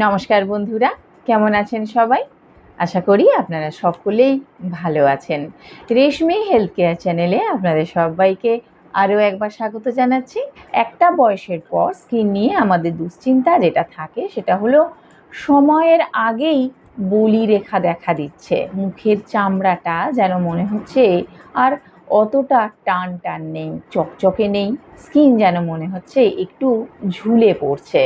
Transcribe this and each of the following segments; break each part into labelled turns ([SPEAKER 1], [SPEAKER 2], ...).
[SPEAKER 1] নমস্কার বন্ধুরা, কেমন আছেন সবাই? আশা করি আপনারা সকলেই ভালো আছেন। রেশমি হেলথ কেয়ার চ্যানেলে আপনাদের সবাইকে আরও একবার স্বাগত জানাচ্ছি। একটা বয়সের পর স্কিন নিয়ে আমাদের দুশ্চিন্তা যেটা থাকে, সেটা হলো সময়ের আগেই বলি রেখা দেখা দিচ্ছে। মুখের চামড়াটা যেন মনে হচ্ছে আর অতটা টান টান নেই, চকচকে নেই। স্কিন যেন মনে হচ্ছে একটু ঝুলে পড়ছে।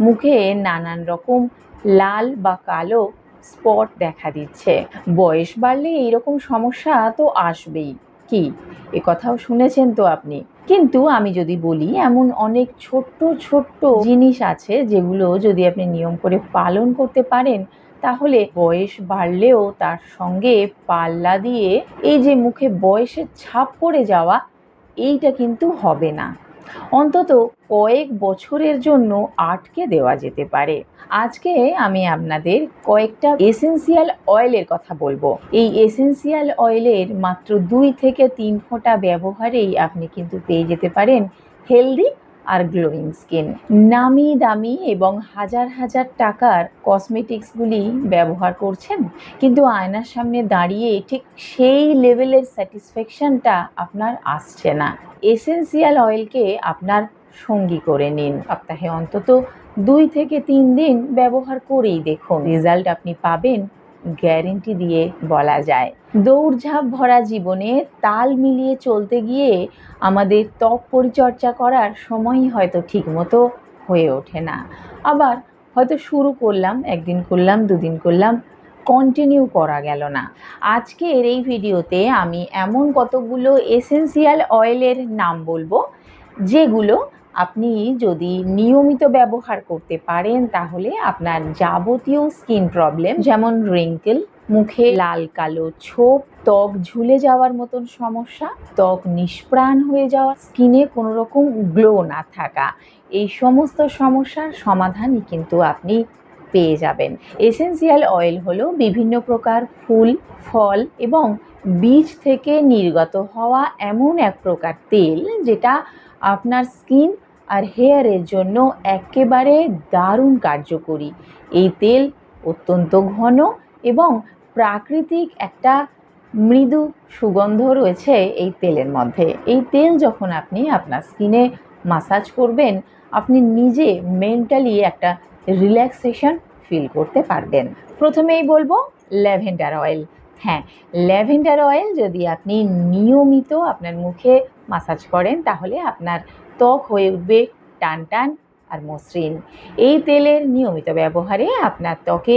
[SPEAKER 1] মুখে নানান রকম লাল বা কালো স্পট দেখা দিচ্ছে। বয়স বাড়লে এইরকম সমস্যা তো আসবেই। কি? এ কথাও শুনেছেন তো আপনি। কিন্তু আমি যদি বলি, এমন অনেক ছোট্ট ছোট্ট জিনিস আছে যেগুলো যদি আপনি নিয়ম করে পালন করতে পারেন, তাহলে বয়স বাড়লেও তার সঙ্গে পাল্লা দিয়ে এই যে মুখে বয়সের ছাপ পড়ে যাওয়া, এইটা কিন্তু হবে না। অন্তত কয়েক বছরের জন্য আটকে দেওয়া যেতে পারে। আজকে আমি আপনাদের কয়েকটা এসেন্সিয়াল অয়েলের কথা বলব। এই এসেন্সিয়াল অয়েলের মাত্র দুই থেকে তিন ফোঁটা ব্যবহারেই আপনি কিন্তু পেয়ে যেতে পারেন হেলদি আর গ্লোয়িং স্কিন নামি দামি এবং হাজার হাজার টাকার কসমেটিক্সগুলি ব্যবহার করছেন। কিন্তু আয়নার সামনে দাঁড়িয়ে ঠিক সেই লেভেলের স্যাটিসফ্যাকশনটা আপনার আসছে না। এসেন্সিয়াল অয়েলকে আপনার সঙ্গী করে নিন। সপ্তাহে অন্তত দুই থেকে তিন দিন ব্যবহার করেই দেখুন। রেজাল্ট আপনি পাবেন গ্যারেন্টি দিয়ে বলা যায়। দৌড়ঝাঁপ ভরা জীবনে তাল মিলিয়ে চলতে গিয়ে আমাদের ত্বক পরিচর্যা করার সময়ই হয়তো ঠিকমতো হয়ে ওঠে না। আবার হয়তো শুরু করলাম, একদিন করলাম, দুদিন করলাম কন্টিনিউ করা গেল না। আজকের এই ভিডিওতে আমি এমন কতগুলো এসেন্সিয়াল অয়েলের নাম বলব, যেগুলো আপনি যদি নিয়মিত ব্যবহার করতে পারেন, তাহলে আপনার যাবতীয় স্কিন প্রবলেম, যেমন রিঙ্কেল মুখে লাল কালো ছোপ, ত্বক ঝুলে যাওয়ার মতন সমস্যা, ত্বক নিষ্প্রাণ হয়ে যাওয়া, স্কিনে কোনো রকম গ্লো না থাকা, এই সমস্ত সমস্যার সমাধানই কিন্তু আপনি পেয়ে যাবেন। এসেন্সিয়াল অয়েল হলো বিভিন্ন প্রকার ফুল, ফল এবং বীজ থেকে নির্গত হওয়া এমন এক প্রকার তেল, যেটা আপনার স্কিন আর হেয়ারের জন্য একেবারে দারুণ কার্যকরী। এই তেল অত্যন্ত ঘন এবং প্রাকৃতিক একটা মৃদু সুগন্ধ রয়েছে এই তেলের মধ্যে। এই তেল যখন আপনি আপনার স্কিনে মাসাজ করবেন, আপনি নিজে মেন্টালি একটা রিল্যাক্সেশন ফিল করতে পারবেন। প্রথমেই বলব ল্যাভেন্ডার অয়েল। হ্যাঁ ল্যাভেন্ডার অয়েল যদি আপনি নিয়মিত আপনার মুখে মাসাজ করেন, তাহলে আপনার ত্বক হয়ে উঠবে টান টান আর মসৃণ। এই তেলের নিয়মিত ব্যবহারে আপনার ত্বকে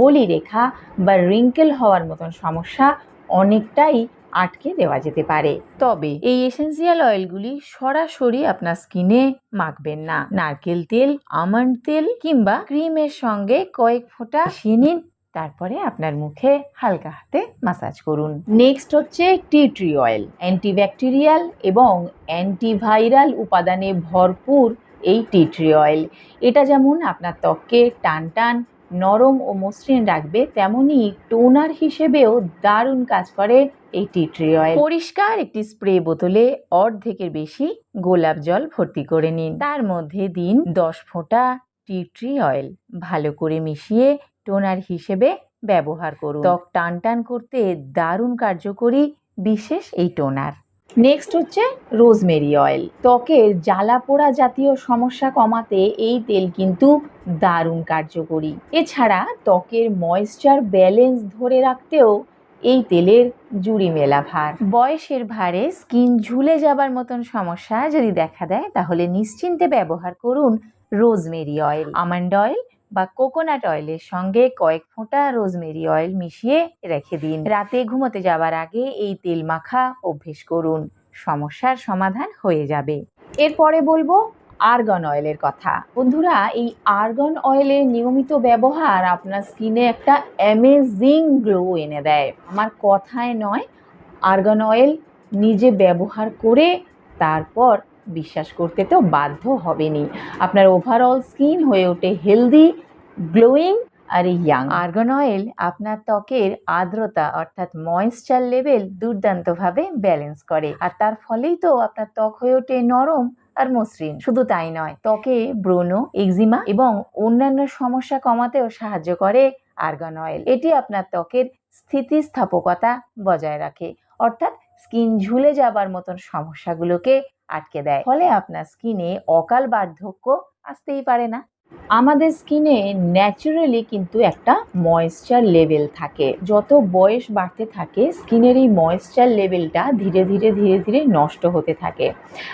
[SPEAKER 1] বলি রেখা বা রিঙ্কেল হওয়ার মতন সমস্যা অনেকটাই আটকে দেওয়া যেতে পারে। তবে এই এসেন্সিয়াল অয়েলগুলি সরাসরি আপনার স্কিনে মাখবেন না। নারকেল তেল, আমন্ড তেল কিংবা ক্রিমের সঙ্গে কয়েক ফোঁটা মিশিয়ে নিন তারপরে আপনার মুখে হালকা হাতে মাসাজ করুন। নেক্সট হচ্ছে টি ট্রি অয়েল। অ্যান্টিব্যাকটেরিয়াল এবং অ্যান্টিভাইরাল উপাদানে ভরপুর এই টি ট্রি অয়েল। এটা যেমন আপনার ত্বককে টান টান নরম ও মসৃণ রাখবে তেমনি টোনার হিসেবেও দারুণ কাজ করে এই টি ট্রি অয়েল। পরিষ্কার একটি স্প্রে বোতলে অর্ধেকের বেশি গোলাপ জল ভর্তি করে নিন। তার মধ্যে দিন দশ ফোঁটা টি ট্রি অয়েল। ভালো করে মিশিয়ে টোনার হিসেবে ব্যবহার করুন। ত্বক টান টান করতে দারুণ কার্যকরী বিশেষ এই টোনার। নেক্সট হচ্ছে রোজমেরি অয়েল। ত্বকের জ্বালা পোড়া জাতীয় সমস্যা কমাতে এই তেল কিন্তু দারুণ কার্যকরী। এছাড়া ত্বকের ময়েশ্চার ব্যালেন্স ধরে রাখতেও এই তেলের জুড়ি মেলা ভার। বয়সের ভারে স্কিন ঝুলে যাবার মতন সমস্যা যদি দেখা দেয়, তাহলে নিশ্চিন্তে ব্যবহার করুন রোজমেরি অয়েল। আমন্ড অয়েল বা কোকোনাট অয়েলের সঙ্গে কয়েক ফোঁটা রোজমেরি অয়েল মিশিয়ে রেখে দিন। রাতে ঘুমোতে যাওয়ার আগে এই তেল মাখা অভ্যেস করুন। সমস্যার সমাধান হয়ে যাবে। এরপরে বলব আর্গন অয়েলের কথা। বন্ধুরা, এই আর্গন অয়েলের নিয়মিত ব্যবহার আপনার স্কিনে একটা অ্যামেজিং গ্লো এনে দেয়। আমার কথায় নয়, আর্গন অয়েল নিজে ব্যবহার করে তারপর বিশ্বাস করতে তো বাধ্য হবেনি আপনার ওভারঅল স্কিন হয়ে ওঠে হেলদি গ্লোয়িং আর ইয়াং। আর্গন অয়েল আপনার ত্বকের আর্দ্রতা অর্থাৎ ময়েশ্চার লেভেল দুর্দান্তভাবে ব্যালেন্স করে। আর তার ফলেই তো আপনার ত্বক হয়ে ওঠে নরম আর মসৃণ। শুধু তাই নয়, ত্বকে ব্রণ এক্সিমা এবং অন্যান্য সমস্যা কমাতেও সাহায্য করে আর্গন অয়েল। এটি আপনার ত্বকের স্থিতিস্থাপকতা বজায় রাখে, অর্থাৎ স্কিন ঝুলে যাবার মতন সমস্যাগুলোকে আটকে দেয়। ফলে আপনার স্কিনে অকাল বার্ধক্য আসতেই পারে না। আমাদের স্কিনে ন্যাচারালি কিন্তু একটা ময়েশ্চার লেভেল থাকে। যত বয়স বাড়তে থাকে, স্কিনের এই ময়েশ্চার লেভেলটা ধীরে ধীরে ধীরে ধীরে নষ্ট হতে থাকে।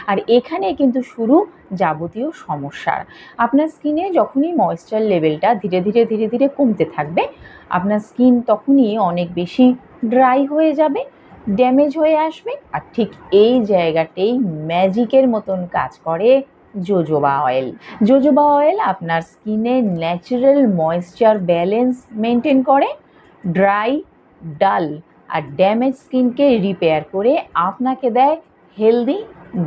[SPEAKER 1] আর এখানে কিন্তু শুরু যাবতীয় সমস্যার। আপনার স্কিনে যখনই ময়েশ্চার লেভেলটা ধীরে ধীরে ধীরে ধীরে কমতে থাকবে, আপনার স্কিন তখনই অনেক বেশি ড্রাই হয়ে যাবে, ড্যামেজ হয়ে আসবে। আর ঠিক এই জায়গাতেই ম্যাজিকের মতন কাজ করে জোজোবা অয়েল জোজোবা অয়েল আপনার স্কিনে ন্যাচারাল ময়েশ্চার ব্যালেন্স মেনটেন করে ড্রাই ডাল আর ড্যামেজ স্কিনকে রিপেয়ার করে আপনাকে দেয় হেলদি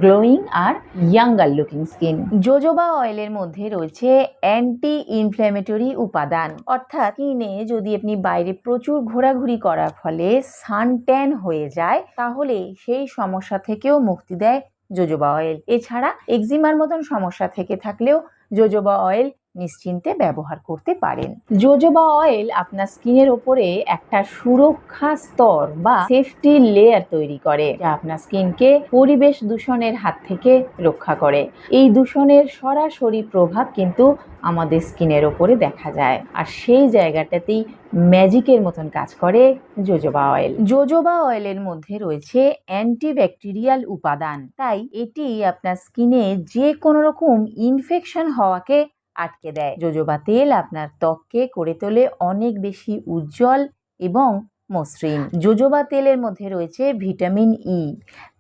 [SPEAKER 1] গ্লোয়িং আর ইয়াঙ্গার লুকিং স্কিন জোজোবা অয়েলের মধ্যে রয়েছে অ্যান্টি ইনফ্ল্যামেটরি উপাদান। অর্থাৎ স্কিনে যদি আপনি বাইরে প্রচুর ঘোরাঘুরি করার ফলে সান ট্যান হয়ে যায়, তাহলে সেই সমস্যা থেকেও মুক্তি দেয় জোজোবা অয়েল এছাড়া এক্সিমার মতন সমস্যা থেকে থাকলেও জোজোবা অয়েল নিশ্চিন্তে ব্যবহার করতে পারেন। জোজোবা অয়েল আপনার স্কিনের ওপরে একটা সুরক্ষা স্তর বা সেফটি লেয়ার তৈরি করে যা আপনার স্কিনকে পরিবেশ দূষণের হাত থেকে রক্ষা করে। এই দূষণের সরাসরি প্রভাব কিন্তু আমাদের স্কিনের ওপরে দেখা যায়। আর সেই জায়গাটাতেই ম্যাজিকের মতন কাজ করে জোজোবা অয়েল। জোজোবা অয়েলের মধ্যে রয়েছে অ্যান্টিব্যাকটেরিয়াল উপাদান। তাই এটি আপনার স্কিনে যে কোনো রকম ইনফেকশন হওয়াকে আটকে দেয়। জোজোবা তেল আপনার ত্বককে করে তোলে অনেক বেশি উজ্জ্বল এবং মসৃণ। জোজোবা তেলের মধ্যে রয়েছে ভিটামিন ই।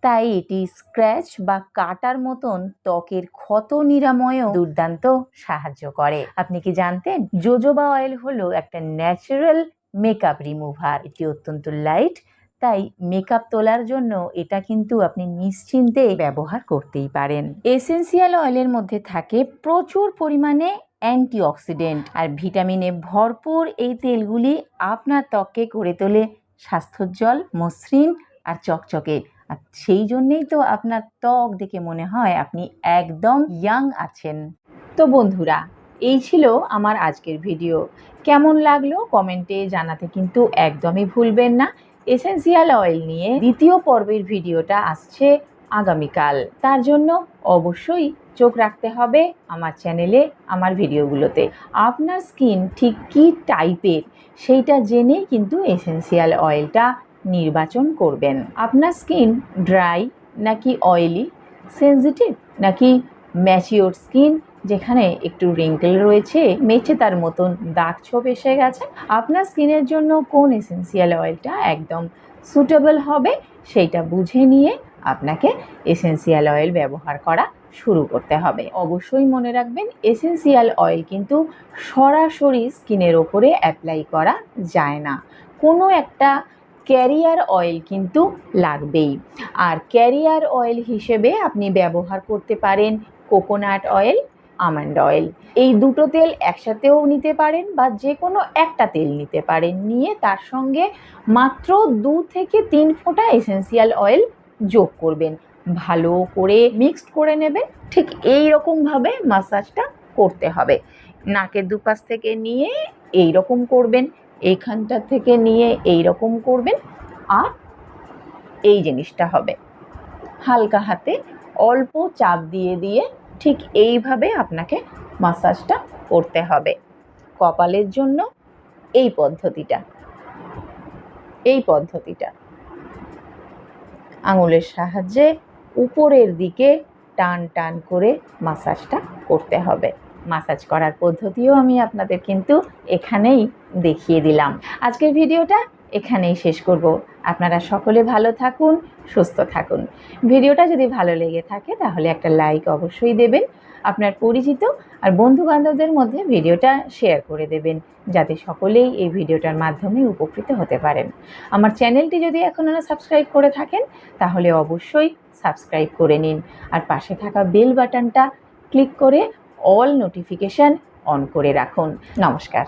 [SPEAKER 1] তাই এটি স্ক্র্যাচ বা কাটার মতন ত্বকের ক্ষত নিরাময়েও দুর্দান্ত সাহায্য করে। আপনি কি জানতেন? জোজোবা অয়েল হলো একটা ন্যাচারাল মেকআপ রিমুভার। এটি অত্যন্ত লাইট তাই মেকআপ তোলার জন্য এটা কিন্তু আপনি নিশ্চিন্তে ব্যবহার করতেই পারেন। এসেন্সিয়াল অয়েলের মধ্যে থাকে প্রচুর পরিমাণে অ্যান্টিঅক্সিডেন্ট আর ভিটামিনে ভরপুর এই তেলগুলি আপনার ত্বককে করে তোলে স্বাস্থ্যোজ্জ্বল মসৃণ আর চকচকে। আর সেই জন্যেই তো আপনার ত্বক দেখে মনে হয় আপনি একদম ইয়াং আছেন। তো বন্ধুরা, এই ছিল আমার আজকের ভিডিও কেমন লাগল? কমেন্টে জানাতে কিন্তু একদমই ভুলবেন না। এসেন্সিয়াল অয়েল নিয়ে দ্বিতীয় পর্বের ভিডিওটা আসছে আগামীকাল। তার জন্য অবশ্যই চোখ রাখতে হবে আমার চ্যানেলে আমার ভিডিওগুলোতে। আপনার স্কিন ঠিক কী টাইপের সেইটা জেনে কিন্তু এসেন্সিয়াল অয়েলটা নির্বাচন করবেন। আপনার স্কিন ড্রাই নাকি অয়েলি, সেন্সিটিভ নাকি ম্যাচিওর স্কিন? যেখানে একটু রিঙ্কেল রয়েছে, মেচে তার মতন দাগ ছোপ এসে গেছে। আপনার স্কিনের জন্য কোন এসেন্সিয়াল অয়েলটা একদম সুটেবল হবে, সেইটা বুঝে নিয়ে আপনাকে এসেন্সিয়াল অয়েল ব্যবহার করা শুরু করতে হবে। অবশ্যই মনে রাখবেন এসেন্সিয়াল অয়েল কিন্তু সরাসরি স্কিনের ওপরে অ্যাপ্লাই করা যায় না। কোনো একটা ক্যারিয়ার অয়েল কিন্তু লাগবেই। আর ক্যারিয়ার অয়েল হিসেবে আপনি ব্যবহার করতে পারেন কোকোনাট অয়েল আমন্ড অয়েল। এই দুটো তেল একসাথেও নিতে পারেন বা যে কোনো একটা তেল নিতে পারেন। নিয়ে তার সঙ্গে মাত্র দু থেকে তিন ফোঁটা এসেন্সিয়াল অয়েল যোগ করবেন। ভালো করে মিক্সড করে নেবেন। ঠিক এই রকমভাবে মাসাজটা করতে হবে। নাকের দুপাশ থেকে নিয়ে এই রকম করবেন। এইখানটা থেকে নিয়ে এই রকম করবেন। আর এই জিনিসটা হবে। হালকা হাতে অল্প চাপ দিয়ে দিয়ে ঠিক এইভাবে আপনাকে মাসাজটা করতে হবে। কপালের জন্য এই পদ্ধতিটা। এই পদ্ধতিটা। আঙুলের সাহায্যে উপরের দিকে টান টান করে মাসাজটা করতে হবে। মাসাজ করার পদ্ধতিও আমি আপনাদের কিন্তু এখানেই দেখিয়ে দিলাম। আজকের ভিডিওটা এখানেই শেষ করব। আপনারা সকলে ভালো থাকুন, সুস্থ থাকুন। ভিডিওটা যদি ভালো লেগে থাকে তাহলে একটা লাইক অবশ্যই দেবেন, আপনার পরিচিত আর বন্ধু বান্ধবদের মধ্যে ভিডিওটা শেয়ার করে দেবেন, যাতে সকলেই এই ভিডিওটার মাধ্যমে উপকৃত হতে পারেন। আমার চ্যানেলটি যদি এখনও সাবস্ক্রাইব করে থাকেন, তাহলে অবশ্যই সাবস্ক্রাইব করে নিন। আর পাশে থাকা বেল বাটনটা ক্লিক করে অল নোটিফিকেশান অন করে রাখুন। নমস্কার।